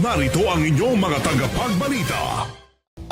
narito ang inyong mga tagapagbalita.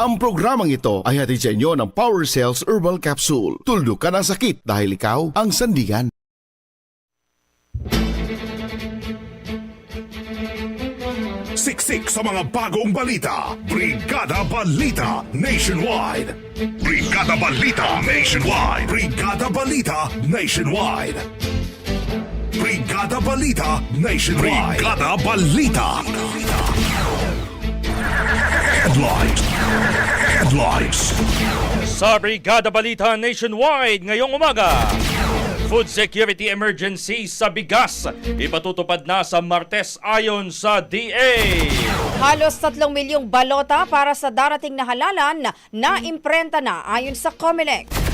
Ang programang ito ay hatid sa inyo ng Power Cells Herbal Capsule. Tuldok ka ng sakit dahil ikaw ang sandigan. Siksik sa mga bagong balita. Brigada Balita Nationwide. Brigada Balita Nationwide. Brigada Balita Nationwide. Brigada Balita Nationwide. Brigada Balita. Headlines. Headlines. Sa Brigada Balita Nationwide ngayong umaga. Food security emergency sa bigas ipatutupad na sa Martes ayon sa DA. Halos 3 milyong balota para sa darating na halalan na imprenta na ayon sa COMELEC.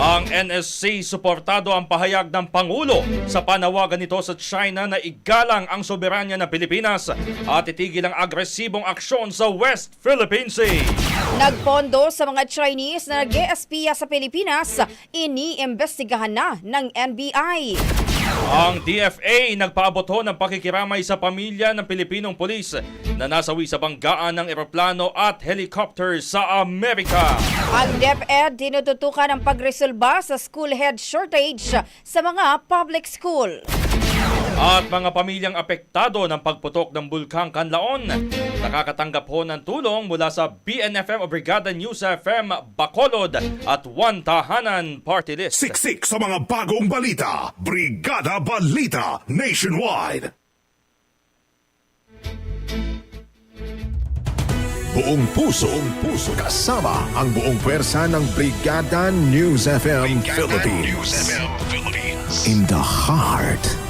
Ang NSC suportado ang pahayag ng Pangulo sa panawagan nito sa China na igalang ang soberanya ng Pilipinas at itigil ang agresibong aksyon sa West Philippine Sea. Nagpondo sa mga Chinese na nag-espiya sa Pilipinas, iniimbestigahan na ng NBI. Ang DFA nagpaabot ho ng pakikiramay sa pamilya ng Pilipinong polis na nasawi sa banggaan ng eroplano at helicopter sa Amerika. Ang DepEd tinututukan ng pagresolba sa school head shortage sa mga public school. At mga pamilyang apektado ng pagputok ng Bulkang Kanlaon, nakakatanggap ho ng tulong mula sa BNFM o Brigada News FM Bacolod at One Tahanan Party List. Siksik sa mga bagong balita. Brigada Balita Nationwide. Buong puso, buong puso kasama ang buong pwersa ng Brigada News FM Philippines. In the heart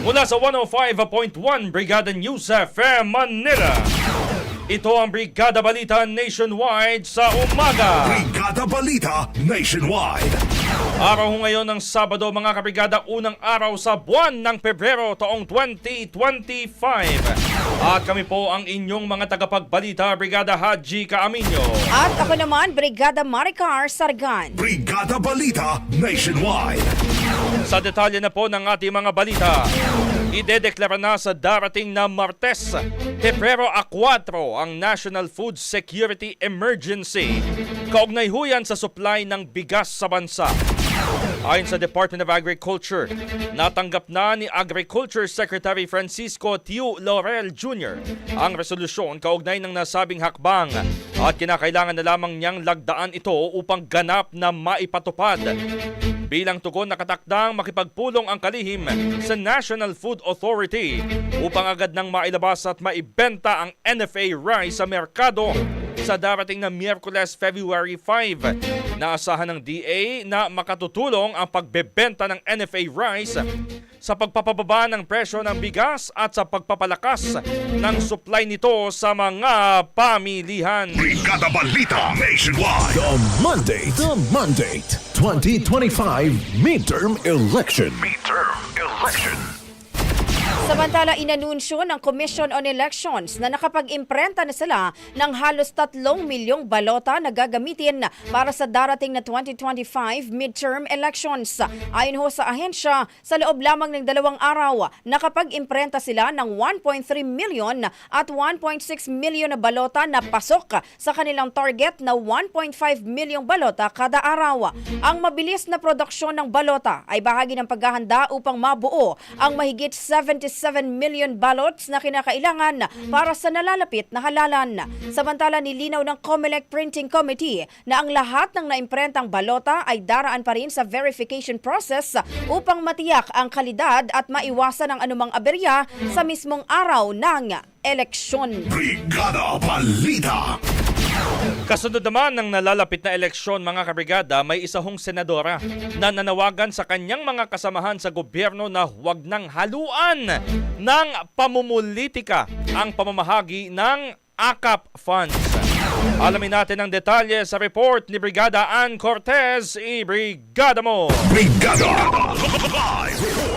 Mula sa 105.1 Brigada News FM Manila. Ito ang Brigada Balita Nationwide sa umaga. Brigada Balita Nationwide. Araw ho ngayon ng Sabado mga kabrigada, unang araw sa buwan ng Pebrero taong 2025. At kami po ang inyong mga tagapagbalita, Brigada Haji Kaaminyo. At ako naman, Brigada Maricar Sargan. Brigada Balita Nationwide. Sa detalye na po ng ating mga balita, idedeklara na sa darating na Martes, Pebrero a 4 ang National Food Security Emergency. Kaugnay ho yan sa supply ng bigas sa bansa. Ayon sa Department of Agriculture, natanggap na ni Agriculture Secretary Francisco Tiu Laurel Jr. ang resolusyon kaugnay ng nasabing hakbang at kinakailangan na lamang niyang lagdaan ito upang ganap na maipatupad. Bilang tugon nakatakdang makipagpulong ang kalihim sa National Food Authority upang agad nang mailabas at maibenta ang NFA rice sa merkado sa darating na Miyerkules, February 5. Naasahan ng DA na makatutulong ang pagbebenta ng NFA rice sa pagpapababa ng presyo ng bigas at sa pagpapalakas ng supply nito sa mga pamilihan. Brigada Balita Nationwide. The Monday, the Monday, 2025 midterm election. Midterm Election. Samantala, inanunsyo ng Commission on Elections na nakapag-imprenta na sila ng halos 3 milyong balota na gagamitin para sa darating na 2025 midterm elections. Ayon ho sa ahensya, sa loob lamang ng dalawang araw, nakapag-imprenta sila ng 1.3 million at 1.6 million na balota na pasok sa kanilang target na 1.5 milyong balota kada araw. Ang mabilis na produksyon ng balota ay bahagi ng paghahanda upang mabuo ang mahigit 77 million ballots na kinakailangan para sa nalalapit na halalan. Samantala nilinaw ng COMELEC Printing Committee na ang lahat ng naimprentang balota ay daraan pa rin sa verification process upang matiyak ang kalidad at maiwasan ang anumang aberya sa mismong araw ng eleksyon. Brigada Balita. Kasunod naman ng nalalapit na eleksyon mga kabrigada, may isa senadora na nanawagan sa kanyang mga kasamahan sa gobyerno na huwag nang haluan ng pamumulitika ang pamamahagi ng AKAP funds. Alamin natin ang detalye sa report ni Brigada Ann Cortez. I-brigada mo! Brigada Live Report.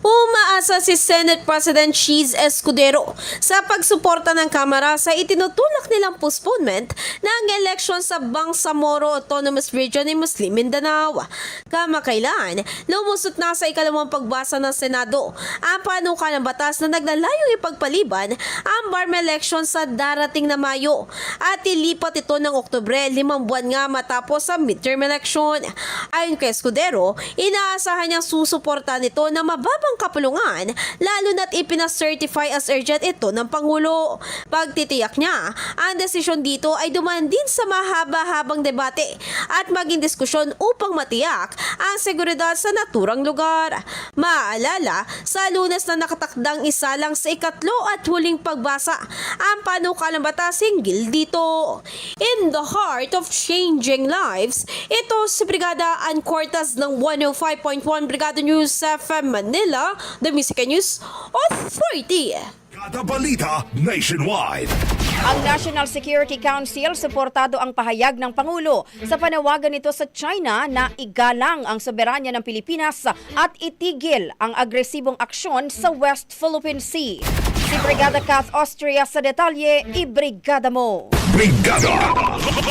Umaasa si Senate President Cheese Escudero sa pagsuporta ng Kamara sa itinutulak nilang postponement ng eleksyon sa Bangsamoro Autonomous Region ni Muslim Mindanao. Kamakailan, lumusot na sa ikalawang pagbasa ng Senado ang panuka ng batas na naglalayong ipagpaliban ang barm election sa darating na Mayo at ilipat ito ng Oktubre, limang buwan nga matapos sa midterm election. Ayon kay Escudero, inaasahan niyang susuporta nito na mababang kapulungan lalo na't ipinacertify as urgent ito ng Pangulo. Pagtitiyak niya, ang desisyon dito ay dumaan din sa mahaba-habang debate at maging diskusyon upang matiyak ang seguridad sa naturang lugar. Maaalala, sa lunes na nakatakdang isa lang sa ikatlo at huling pagbasa ang panukalang batas hinggil dito. In the heart of changing lives, ito si Brigada Ann Cortez ng 105.1 Brigada News FM Manila, the Music News Authority. Brigada Balita Nationwide. Ang National Security Council suportado ang pahayag ng Pangulo sa panawagan nito sa China na igalang ang soberanya ng Pilipinas at itigil ang agresibong aksyon sa West Philippine Sea. Si Brigada Kath Austria sa detalye, ibrigada mo! Brigada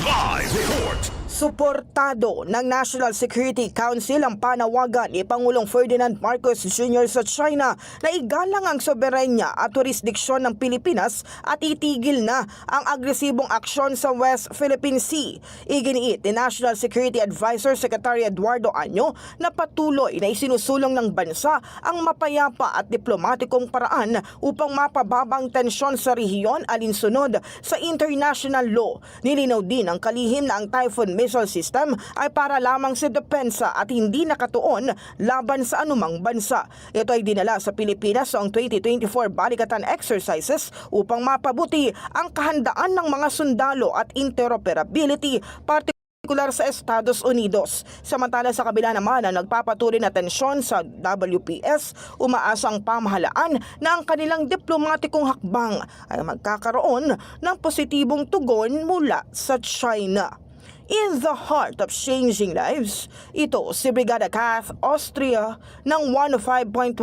Live Report. Suportado ng National Security Council ang panawagan ni Pangulong Ferdinand Marcos Jr. sa China na igalang ang soberanya at jurisdiksyon ng Pilipinas at itigil na ang agresibong aksyon sa West Philippine Sea. Iginiit ni National Security Advisor Secretary Eduardo Año na patuloy na isinusulong ng bansa ang mapayapa at diplomatikong paraan upang mapababang tensyon sa rehiyon alinsunod sa international law. Nilinaw din ang kalihim na ang Typhoon missile system ay para lamang sa depensa at hindi nakatuon laban sa anumang bansa. Ito ay dinala sa Pilipinas noong 2024 Balikatan Exercises upang mapabuti ang kahandaan ng mga sundalo at interoperability partikular sa Estados Unidos. Samantala sa kabila naman na nagpapatuloy na tensyon sa WPS, umaasa ang pamahalaan na ang kanilang diplomatikong hakbang ay magkakaroon ng positibong tugon mula sa China. In the heart of changing lives, ito si Brigada Kath Austria ng 105.1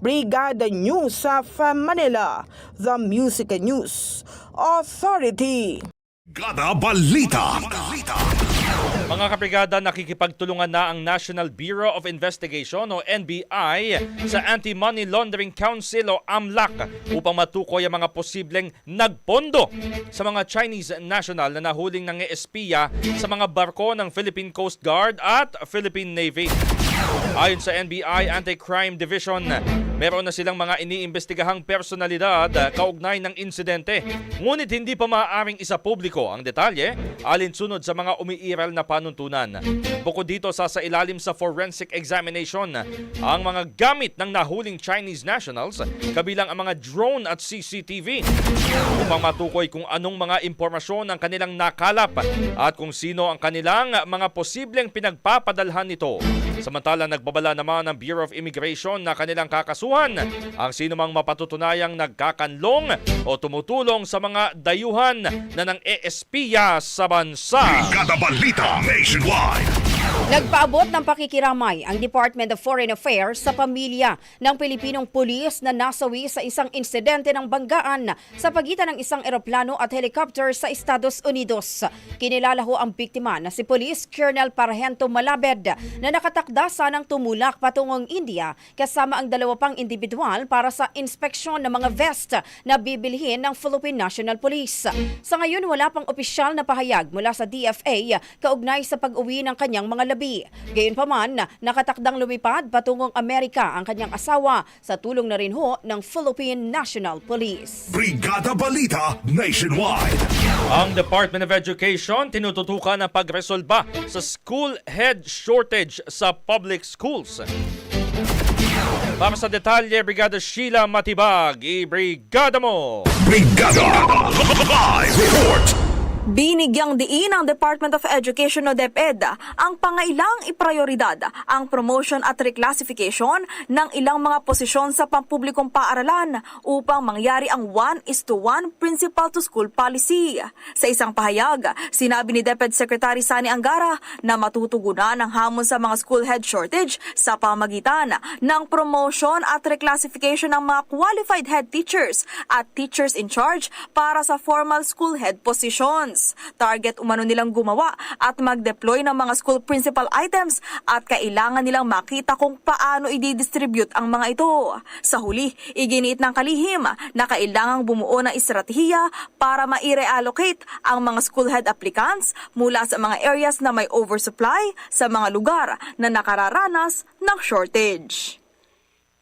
Brigada News sa Manila, The Music and News Authority. Brigada Balita. Mga kabrigada, nakikipagtulungan na ang National Bureau of Investigation o NBI sa Anti-Money Laundering Council o AMLAC upang matukoy ang mga posibleng nagpondo sa mga Chinese national na nahuling ng espiya sa mga barko ng Philippine Coast Guard at Philippine Navy. Ayon sa NBI Anti-Crime Division, meron na silang mga iniimbestigahang personalidad uh, kaugnay ng insidente. Ngunit hindi pa maaaring isa publiko ang detalye alinsunod sa mga umiiral na panuntunan. Bukod dito sa sa ilalim sa forensic examination ang mga gamit ng nahuling Chinese nationals kabilang ang mga drone at CCTV upang matukoy kung anong mga impormasyon ang kanilang nakalap at kung sino ang kanilang mga posibleng pinagpapadalhan nito. Samantala, nagbabala naman ng Bureau of Immigration na kanilang kakasuhan ang sino mang mapatutunayang nagkakanlong o tumutulong sa mga dayuhan na nang eespiya sa bansa. Brigada Balita Nationwide. Nagpaabot ng pakikiramay ang Department of Foreign Affairs sa pamilya ng Pilipinong pulis na nasawi sa isang insidente ng banggaan sa pagitan ng isang eroplano at helicopter sa Estados Unidos. Kinilala ho ang biktima na si Police Colonel Parhento Malabed na nakatakda sanang tumulak patungong India kasama ang dalawa pang individual para sa inspeksyon ng mga vest na bibilhin ng Philippine National Police. Sa ngayon, wala pang opisyal na pahayag mula sa DFA kaugnay sa pag-uwi ng kanyang mga labi. Gayunpaman, nakatakdang lumipad patungong Amerika ang kanyang asawa sa tulong na rin ho ng Philippine National Police. Brigada Balita Nationwide. Ang Department of Education tinututukan ang pagresolba sa school head shortage sa public schools. Para sa detalye, Brigada Sheila Matibag, i-brigada mo! Brigada Live Report. Binigyang diin ng Department of Education o DepEd ang pangailang iprioridad ang promotion at reclassification ng ilang mga posisyon sa pampublikong paaralan upang mangyari ang 1 is to 1 principal to school policy. Sa isang pahayag, sinabi ni DepEd Secretary Sani Angara na matutugunan ang hamon sa mga school head shortage sa pamagitan ng promotion at reclassification ng mga qualified head teachers at teachers in charge para sa formal school head positions. Target umano nilang gumawa at mag-deploy ng mga school principal items at kailangan nilang makita kung paano i-distribute ang mga ito. Sa huli, iginiit ng kalihim na kailangang bumuo ng estratehiya para ma-reallocate ang mga school head applicants mula sa mga areas na may oversupply sa mga lugar na nakararanas ng shortage.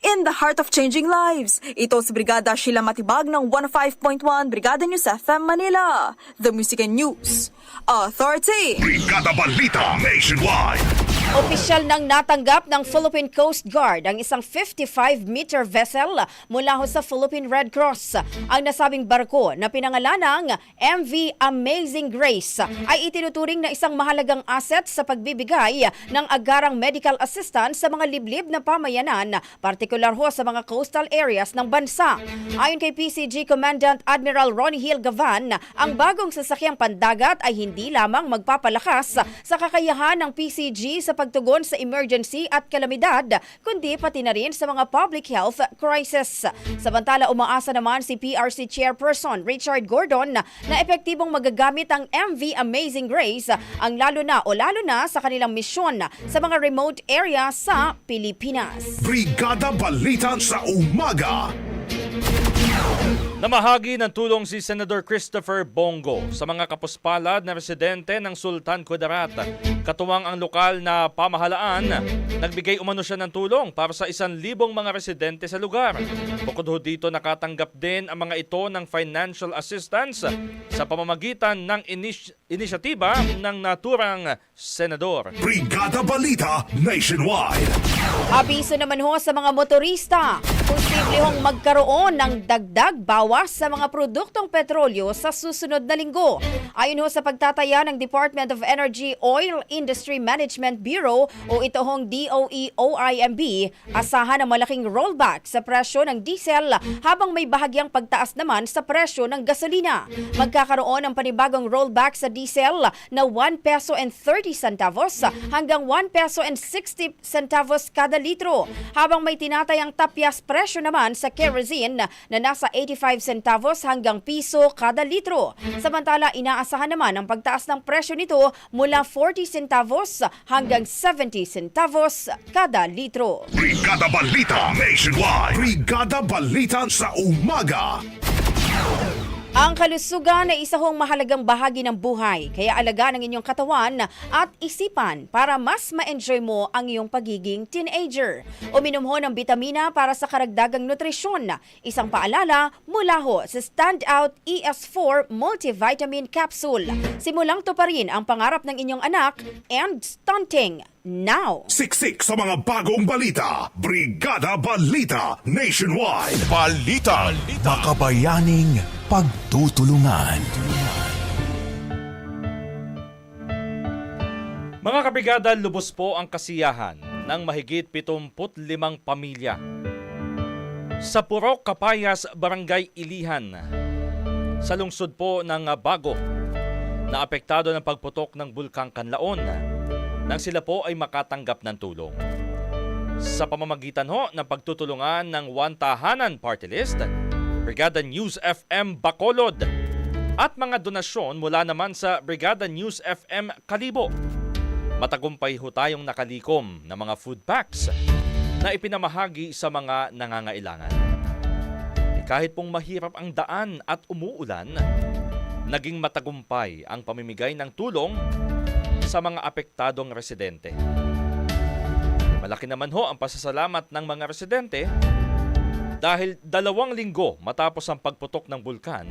In the heart of changing lives, ito si Brigada Sheila Matibag ng 15.1 Brigada News FM Manila, The Music and News Authority. Brigada Balita Nationwide. Opisyal nang natanggap ng Philippine Coast Guard ang isang 55-meter vessel mula ho sa Philippine Red Cross. Ang nasabing barko na pinangalanang MV Amazing Grace ay itinuturing na isang mahalagang asset sa pagbibigay ng agarang medical assistance sa mga liblib na pamayanan, partikular ho sa mga coastal areas ng bansa. Ayon kay PCG Commandant Admiral Ronnie Hill Gavan, ang bagong sasakyang pandagat ay hindi lamang magpapalakas sa kakayahan ng PCG sa pagtugon sa emergency at kalamidad, kundi pati na rin sa mga public health crisis. Samantala, umaasa naman si PRC Chairperson Richard Gordon na epektibong magagamit ang MV Amazing Grace ang lalo na o lalo na sa kanilang misyon sa mga remote area sa Pilipinas. Brigada Balita sa umaga. Namahagi ng tulong si Senator Christopher Bongo sa mga kapuspalad na residente ng Sultan Kudarat. Katuwang ang lokal na pamahalaan, nagbigay umano siya ng tulong para sa isang libong mga residente sa lugar. Bukod ho dito, nakatanggap din ang mga ito ng financial assistance sa pamamagitan ng inis- inisyatiba ng naturang senador. Brigada Balita Nationwide. Abiso naman ho sa mga motorista. Posible hong magkaroon ng dagdag bawas sa mga produktong petrolyo sa susunod na linggo. Ayon ho sa pagtataya ng Department of Energy Oil Industry Management Bureau o ito hong DOE-OIMB, asahan ang malaking rollback sa presyo ng diesel habang may bahagyang pagtaas naman sa presyo ng gasolina. Magkakaroon ng panibagong rollback sa diesel na 1 peso and 30 centavos hanggang 1 peso and 60 centavos kada litro habang may tinatayang tapyas presyo naman sa kerosene na nasa 85 centavos hanggang piso kada litro. Samantala, inaasahan naman ang pagtaas ng presyo nito mula 40 centavos hanggang 70 centavos kada litro. Brigada Balita Nationwide. Brigada Balita sa umaga. Ang kalusugan ay isa hong mahalagang bahagi ng buhay, kaya alaga ng inyong katawan at isipan para mas ma-enjoy mo ang iyong pagiging teenager. Uminom ho ng bitamina para sa karagdagang nutrisyon. Isang paalala mula ho sa Standout ES4 Multivitamin Capsule. Simulang to pa rin ang pangarap ng inyong anak and stunting now. Siksik sa mga bagong balita. Brigada Balita Nationwide. Balita. Makabayaning pagtutulungan. Mga kabrigada, lubos po ang kasiyahan ng mahigit 75 pamilya. Sa Purok, Kapayas, Barangay Ilihan, sa lungsod po ng Bago, na apektado ng pagputok ng Bulkang Kanlaon nang sila po ay makatanggap ng tulong. Sa pamamagitan ho ng pagtutulungan ng One Tahanan Party List, Brigada News FM Bacolod, at mga donasyon mula naman sa Brigada News FM Kalibo. Matagumpay ho tayong nakalikom ng mga food packs na ipinamahagi sa mga nangangailangan. Eh, kahit pong mahirap ang daan at umuulan, naging matagumpay ang pamimigay ng tulong sa mga apektadong residente. Malaki naman ho ang pasasalamat ng mga residente dahil dalawang linggo matapos ang pagputok ng bulkan,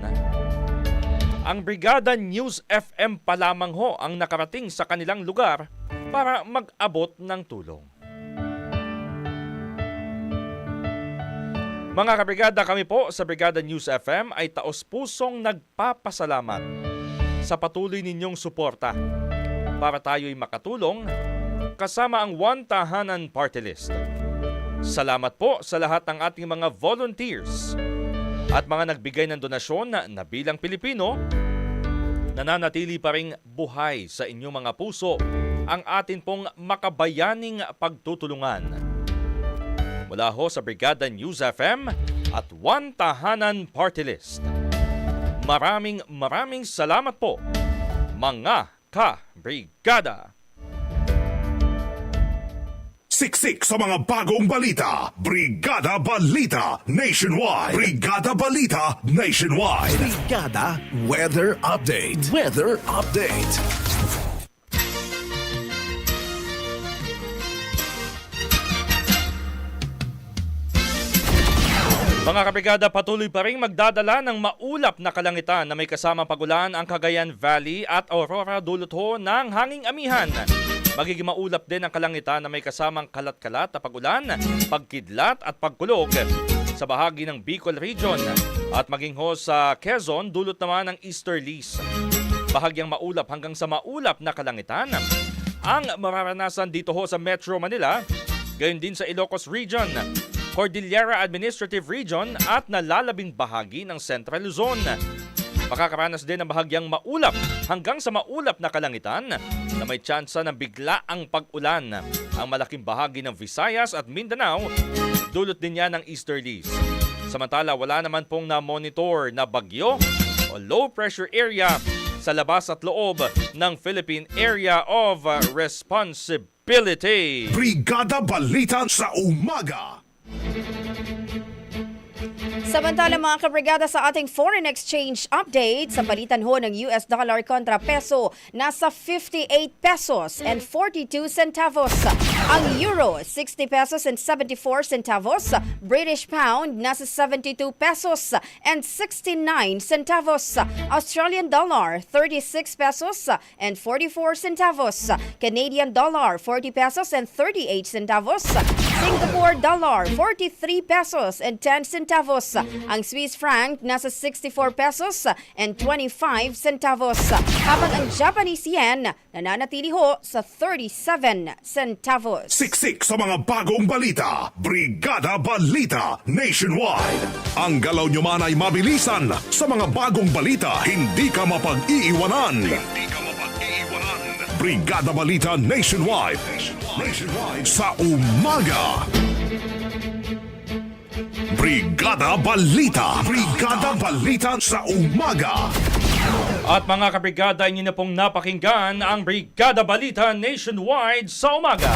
ang Brigada News FM pa lamang ho ang nakarating sa kanilang lugar para mag-abot ng tulong. Mga kabrigada, kami po sa Brigada News FM ay taos-pusong nagpapasalamat sa patuloy ninyong suporta para tayo'y makatulong kasama ang One Tahanan Party List. Salamat po sa lahat ng ating mga volunteers at mga nagbigay ng donasyon na, na bilang Pilipino, nananatili pa ring buhay sa inyong mga puso ang atin pong makabayaning pagtutulungan. Mula ho sa Brigada News FM at One Tahanan Party List. Maraming maraming salamat po, mga ka-brigada. Siksik sa mga bagong balita. Brigada Balita Nationwide. Brigada Balita Nationwide. Brigada Weather Update. Weather Update. Mga kabrigada, patuloy pa rin magdadala ng maulap na kalangitan na may kasamang pagulan ang Cagayan Valley at Aurora dulot ng hanging amihan. Magiging maulap din ang kalangitan na may kasamang kalat-kalat na pagulan, pagkidlat at pagkulog sa bahagi ng Bicol Region at maging ho sa Quezon dulot naman ng easterlies. Bahagyang maulap hanggang sa maulap na kalangitan ang mararanasan dito ho sa Metro Manila, gayon din sa Ilocos Region, Cordillera Administrative Region at nalalabing bahagi ng Central Luzon. Makakaranas din ng bahagyang maulap hanggang sa maulap na kalangitan na may tsansa ng bigla ang pag-ulan. Ang malaking bahagi ng Visayas at Mindanao, dulot din yan ng easterlies. Samantala, wala naman pong na-monitor na bagyo o low pressure area sa labas at loob ng Philippine Area of Responsibility. Brigada Balita sa umaga. Samantala mga kabrigada sa ating foreign exchange update, sa palitan ho ng US dollar kontra peso, nasa 58 pesos and 42 centavos. Ang euro, 60 pesos and 74 centavos. British pound, nasa 72 pesos and 69 centavos. Australian dollar, 36 pesos and 44 centavos. Canadian dollar, 40 pesos and 38 centavos. Singapore dollar, 43 pesos and 10 centavos. Ang Swiss franc nasa 64 pesos and 25 centavos. Habang ang Japanese yen nananatili ho sa 37 centavos. Siksik sa mga bagong balita. Brigada Balita Nationwide. Ang galaw nyo man ay mabilisan. Sa mga bagong balita, hindi ka mapag-iiwanan. Hindi ka mapag-iiwanan. Brigada Balita Nationwide. Nationwide. Sa umaga. Brigada Balita. Brigada Balita sa umaga. At mga kabrigada, inyo na pong napakinggan ang Brigada Balita Nationwide sa umaga.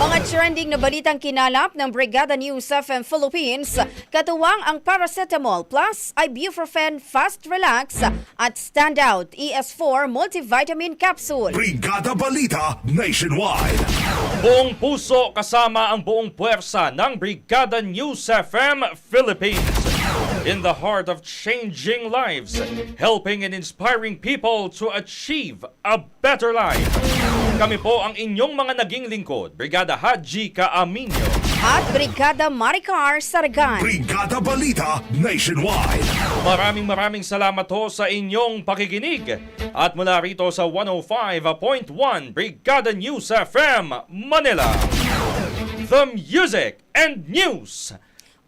Mga trending na balitang kinalap ng Brigada News FM Philippines, katuwang ang paracetamol plus ibuprofen fast relax at standout ES4 multivitamin capsule. Brigada Balita Nationwide. Buong puso kasama ang buong puwersa ng Brigada News FM Philippines. In the heart of changing lives, helping and inspiring people to achieve a better life. Kami po ang inyong mga naging lingkod, Brigada Haji Kaaminyo. At Brigada Maricar Saragan. Brigada Balita Nationwide. Maraming maraming salamat ho sa inyong pakikinig. At mula rito sa 105.1 Brigada News FM Manila. The Music and News